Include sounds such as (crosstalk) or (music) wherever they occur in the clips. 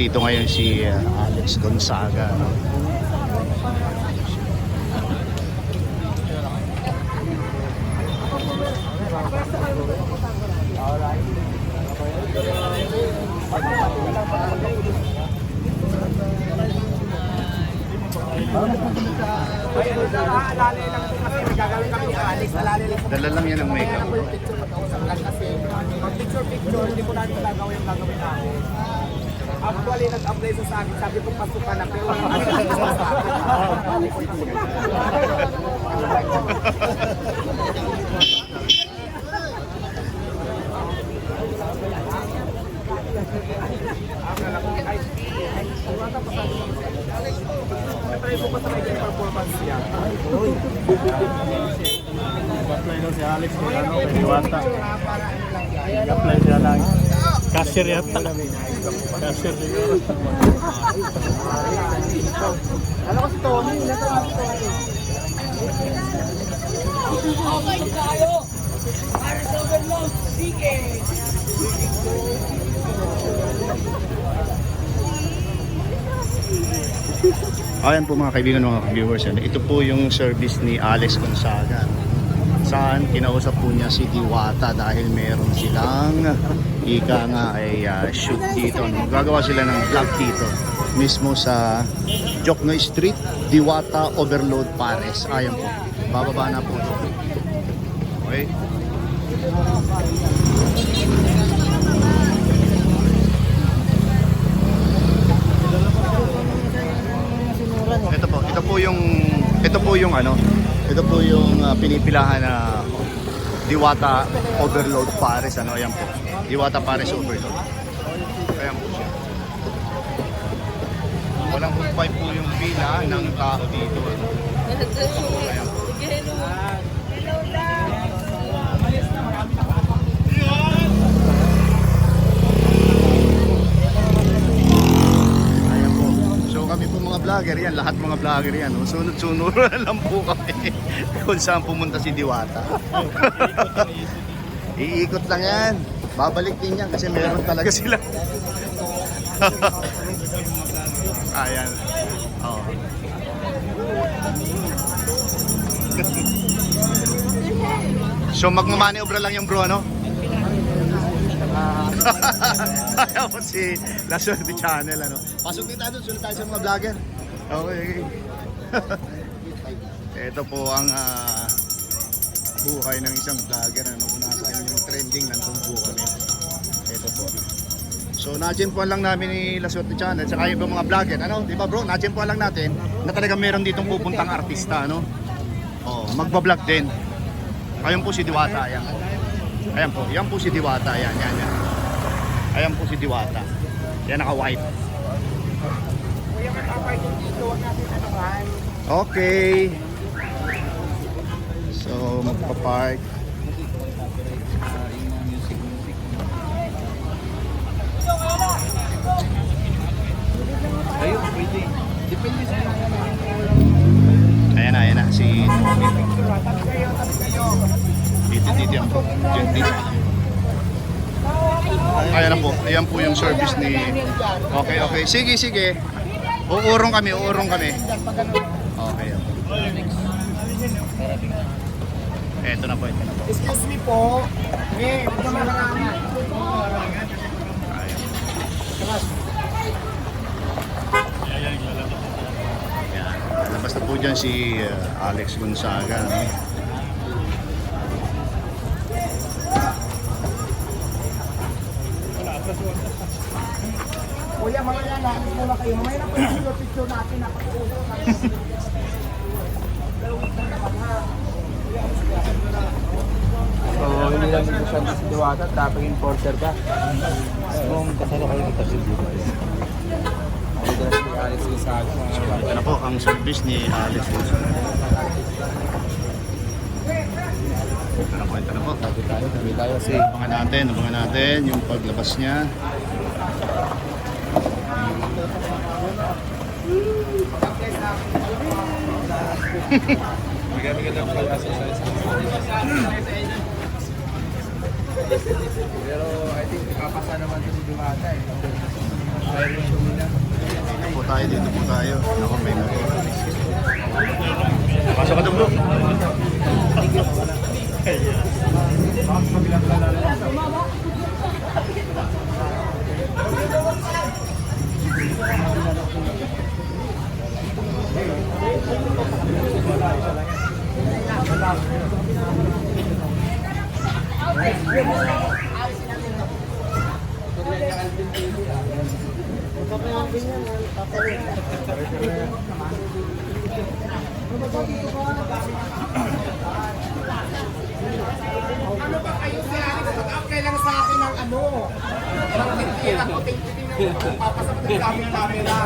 dito ngayon si ah, Alex Gonzaga. No? Alali lang kasi gagawin kami ni Alex. Alali lang Dala lang yan ang makeup. picture mag-usap lang kasi pag picture picture hindi ko natin gagawin yung gagawin namin. Actually, nag-apply sa sa akin, sabi ko pasukan na pero Try ko pa sa may performance niya. Apply daw si Alex kay ano, kay Diwata. Apply siya lang. Cashier yata. Cashier siguro. Ano ko si Tommy? Nasa si Tommy. Ayan po mga kaibigan, mga viewers. Ano? Ito po yung service ni Alex Gonzaga. Saan kinausap po niya si Diwata dahil meron silang ika nga ay ah, shoot dito. Gagawa sila ng vlog dito mismo sa Jokno Street, Diwata Overload Pares. Ayan po. Bababa na po ito. Okay. Ito po, ito po yung ito po yung ano, ito po yung ah, pinipilahan na Diwata Overload Pares ano, ayan po. Diwata Pares Overload. Ayan po siya. Walang humpay po yung pila ng tao dito. Ano. Ayan po. So kami po mga vlogger yan, lahat mga vlogger yan. no? Sunod-sunod (laughs) lang po kami kung saan pumunta si Diwata. (laughs) Iikot lang yan. Babalik din yan kasi meron talaga sila. (laughs) Ayan. Oh. so magmamaniobra lang yung bro, ano? Ayaw mo si La Suerte Channel, ano? Pasok din tayo, sunod tayo sa mga vlogger. Okay. (laughs) Ito po ang ah, buhay ng isang vlogger, ano? Kung nasaan yung trending, nandun po kami. Ito po. So, na-jempuan lang namin ni La Suerte Channel, saka yung mga vlogger, ano? Di ba bro, na-jempuan lang natin na talaga meron ditong pupuntang artista, ano? Oh, magbablog din. Ayun po si Diwata, ayan. Ayan po, yan po si Diwata, ayan, yan, yan. Ayan po si Diwata. Yan naka-white. Magpaparking dito. Natin man. Okay. So, magpa-park. Ayun, pwede. Depende sa Ayan na, ayan na, si Tommy. Dito, dito yan po. Diyan, dito. Ayan na po. Ayan po yung service ni... Okay, okay. Sige, sige. Uurong kami, uurong kami. Okay. Eto na po, eto na po. Excuse me po. Eh, huwag naman marami. Yan. Labas na po dyan si uh, Alex Gonzaga. no? Kuya, mamaya na. Muna kayo. Mamaya na po yung picture natin. Napag-uusap natin. So, hindi lang dito siya sa Diwata, dapat enforcer ka. Kung kasama kayo kita sa na Alex Gonzaga. Ito na po ang service ni Alex Gonzaga. Ano po, ito na po. Tabi tayo, tabi tayo. Kasi Abangan natin, abangan natin yung paglabas niya. Pero I think papasa naman to si Diwata eh. Po tayo, dito po tayo. Ako may motor. Pasok ka doon bro. Ano ba kayo sila? Mag-apply lang sa akin ng ano? Ng tintin ako, tintin ng papasok ng gamit camera.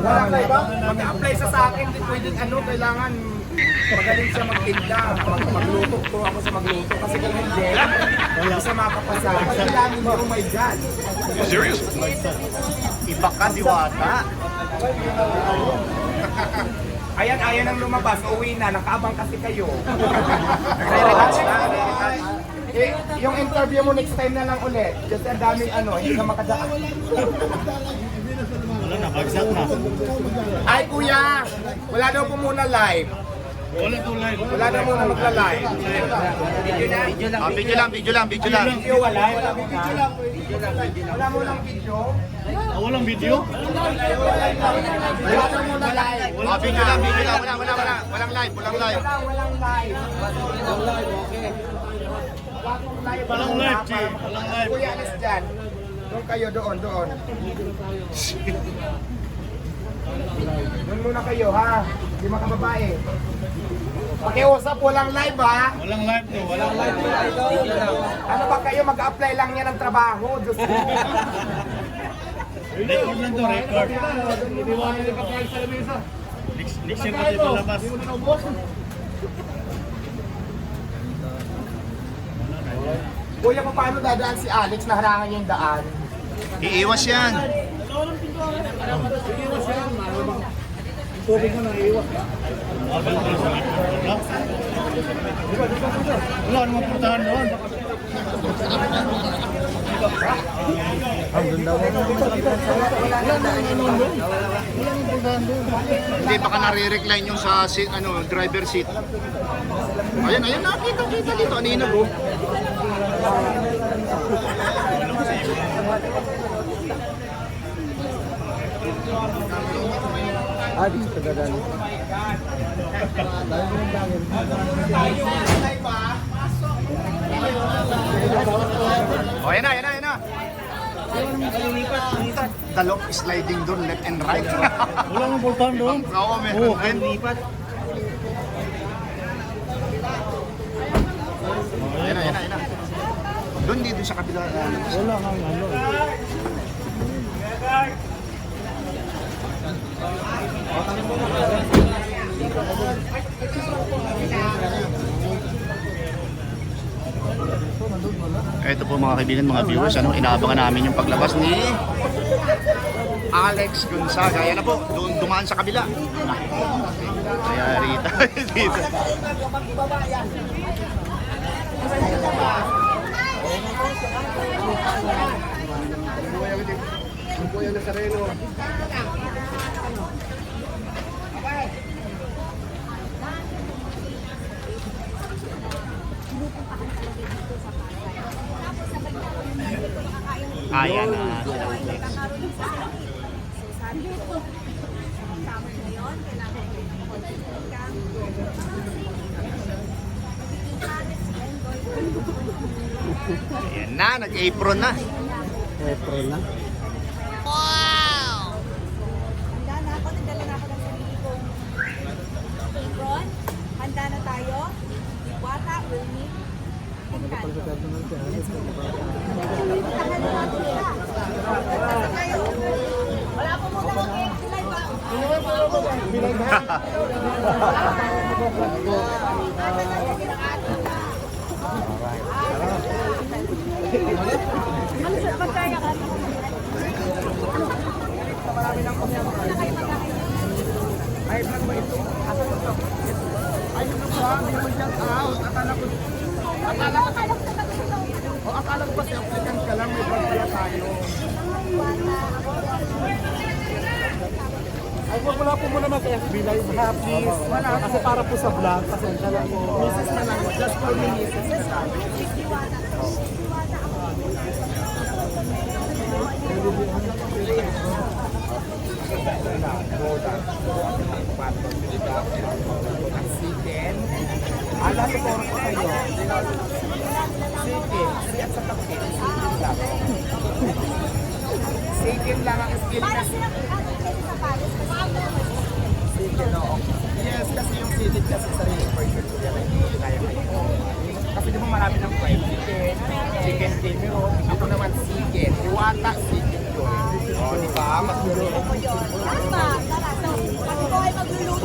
Wala kayo ba? Mag-apply sa sa akin, di pwedeng ano, kailangan magaling siya magtinda. Mag magluto ko ako sa magluto. Kasi kung hindi, hindi siya makapasa. Kailangan mo, oh my God. Serious? Iba ka, diwata. Ayan, ayan ang lumabas. Uwi na. Nakaabang kasi kayo. (laughs) Nagre-relax na. Eh, yung interview mo next time na lang ulit. Kasi ang daming ano, hindi ka makadaan. Wala na, bagsak na. Ay kuya, wala daw po muna live. Wala to live. Wala daw muna magla-live. Video na? Video lang. Ah, video lang, video lang, video lang. Video wala? Wala video lang. Wala mo lang video? walang video? Wala daw muna live. Ah, video lang, video lang. Wala, wala, wala. Walang live, walang live. Wala, walang live. Walang live, okay. Walang live. Walang live, Chi. Walang live. Kuya, alis dyan. Doon kayo, doon, doon. (laughs) Doon muna kayo, ha? Di makababae. Pakiusap, walang live, ha? Walang live to, walang live. Ano ba kayo, mag-apply lang yan ng trabaho? Diyos ko. Record lang to, record. Next, next year kasi palabas. Kuya, paano dadaan si Alex na harangan niya yung daan? Iiwas yan. Wala namang puntahan doon. Hindi baka nare-recline yung sa seat, ano, driver seat. Ayun, ayun, nakita kita dito. Anino bro? Ah, di sa dadan. Oh, yan na, yan na, yan na. Sliding door, left and right. Wala nang pultahan doon. Oo, meron din. Ayan na, ayan na, ayan na. Doon dito sa kabila. Wala kang ano. Ito po mga kaibigan, mga viewers, ano, inaabangan namin yung paglabas ni Alex Gonzaga. Ayan na po, doon dumaan sa kabila. Kaya rito, (laughs) dito. Ayan na. Ayan na, nag-apron na. April na. Handa na ako, nagdala na ako ng sarili kong apron. Handa na tayo. Wata will meet in Canto. Tahan na natin siya. Basta tayo. Wala po muna ng ato. Magkaya ka. Ay, vlog ba ito? Ay, ano ba? Hindi naman dyan out. Akala ko, akala ko, o akala ko ba si applicant ka lang, may vlog pala tayo. Ay, wag wala po muna mag-FB live ha, please. Wala. Kasi para po sa vlog, pasensya lang po. Mrs. na lang, just call me Mrs. na sabi. Chicken. Ala, tuturo ko kayo. Chicken. Si at sa kapit. Chicken lang. Chicken lang ang skill na Chicken, oo. Yes, kasi yung chicken kasi sarili version ko yan, hindi ko kaya kayo. Kasi di ba marami ng fried chicken, chicken dinero, ako naman chicken, iwata chicken yun. O, di ba? Mas Tama. Tara. So, ikaw ay magluluto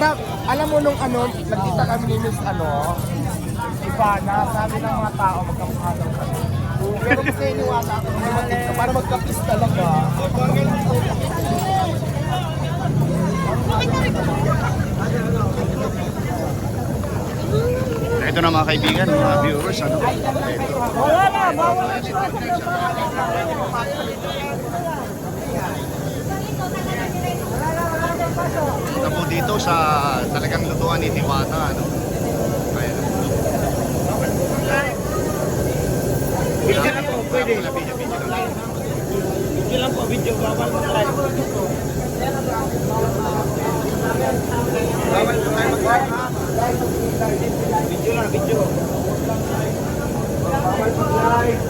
Uy, marap, alam mo nung ano, nagkita kami ni Miss ano, Ivana, sabi ng mga tao, magkamukha daw kami. Pero kasi iniwala ako na magkita, para magkapis talaga. Ito na mga kaibigan, mga viewers, ano? Wala na. Bawal Po dito sa talagang lutuan ni Diwata, ano? Kaya, Video lang po, pwede. Video, video, video lang. Video lang po, video. Bawal po tayo. Bawal ko tayo mag-live, ha? Video lang, video. Bawal mag-live.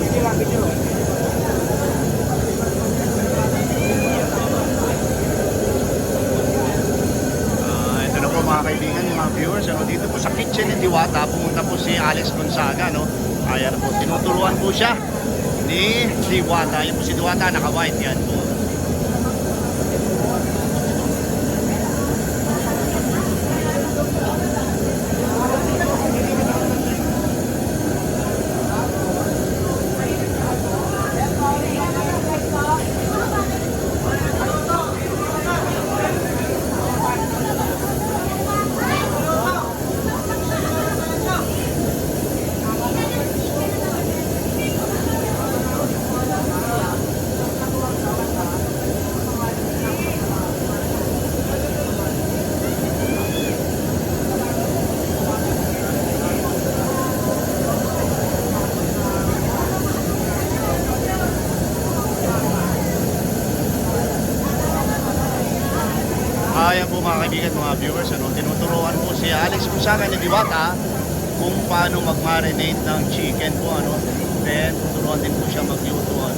Video lang, video. Ah, ito na po mga kaibigan, mga viewers, ano, dito po sa kitchen ni Diwata, pumunta po si Alex Gonzaga, no? Kaya po, tinuturuan po siya ni Diwata. Yan po si Diwata, naka-white yan po. Ayan po mga viewers, ano, tinuturuan po si Alex Gonzaga ni Diwata kung paano mag-marinate ng chicken po, ano. Then, tuturuan din po siya mag-luto,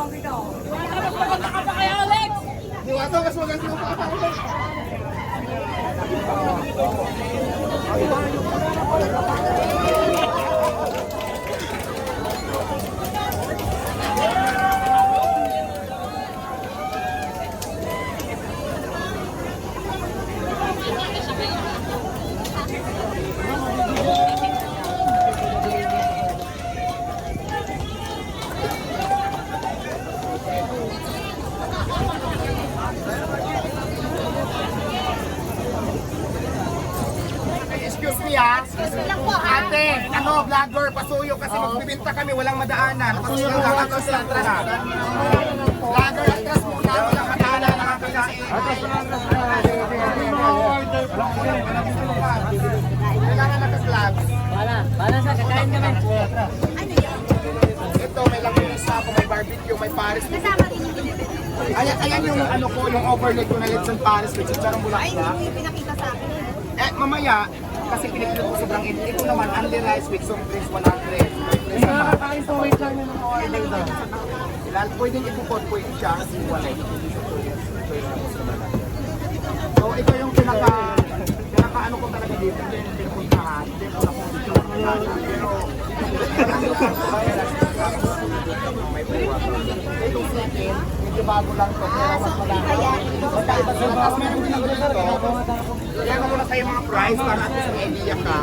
Diwata, magpapaganda ka pa kaya, Alex! Diwata, mas maganda ka pa, Alex! 60 ha? lang po ha? Ate, ano, vlogger, pasuyo kasi magbibinta kami, walang madaanan. Pasuyo lang, atras lang, atras lang. Vlogger, atras muna, walang madaanan, nakakalain. Atras lang, atras lang. Kailangan atras. Wala, wala sa, kakain kami. Ano yan? Ito, may langganisa po, may barbecue, may paris. Kasama din yung binibenta. Ayan, ayan yung ano ko, yung overnight ko na Let's Paris with Chicharong Bulaklak. Ay, diba? hindi pinakita sa akin. Eh, mamaya, kasi pinipili ko sobrang init. Ito naman, only rice with some drinks, 100. May Nakakain po wait lang yung mga order daw. Ilal, pwedeng ibukod, pwede siya kasi walay. So, ito yung pinaka, pinaka ano ko talaga dito, hindi yung pinupuntahan, hindi ko na kung dito. Pero, (laughs) may buwa. Itong second, medyo bago lang to, pero mas malaki. Magkaiba sila. Tapos meron din ako dito. Kaya ko muna sa'yo mga price para at least may idea ka.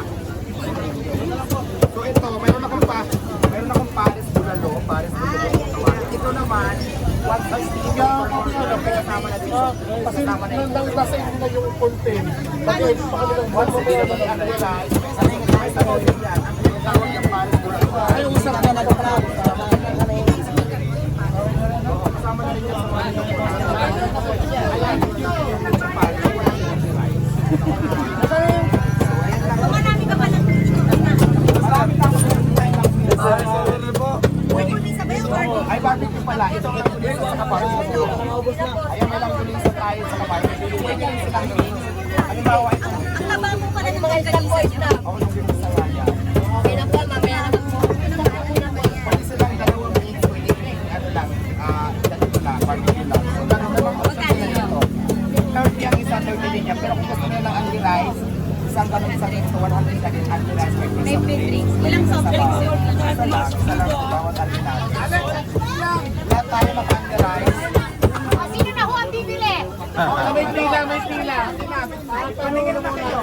So ito, meron akong pa, meron akong Paris Bulalo, Paris Bulalo. Ito naman, one size medium for more kilo, kaya kasama na dito. Kasi Kasama na nang ito. nasa inyo na yung content. Pag ito pa kami ng Once again, ano yun guys, ano yung guys, ano ang tinatawag ng Paris Bulalo. Ay, yung isang ganun isang ito, 100 ka din. May free soft drinks. drinks. Ilang soft drinks yun? Isa lang, isa lang. Bawat natin. Lahat tayo mag-only rice. Sino na ho ang bibili? Oh, may pila, may pila. Ayan, ano nakapila?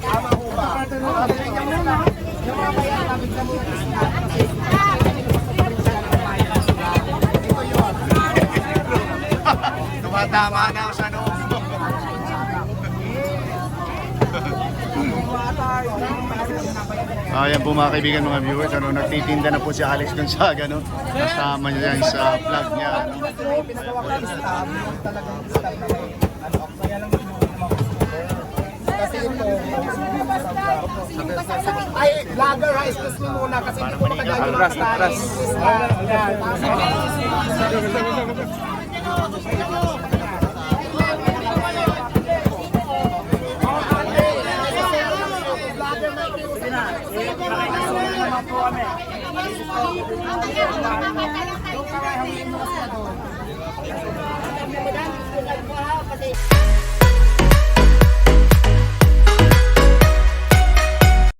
Tama ho ba? Yung mamaya, labig na muna. Tumatama na ako sa ano. Ayan po mga kaibigan, mga viewers, ano, nagtitinda na po si Alex Gonzaga, no? Kasama niya yan sa vlog niya, ano, kaya lang yung mga super. Kasi dito. Ay, vlogger ha, excuse me muna kasi hindi ko matagal yung mga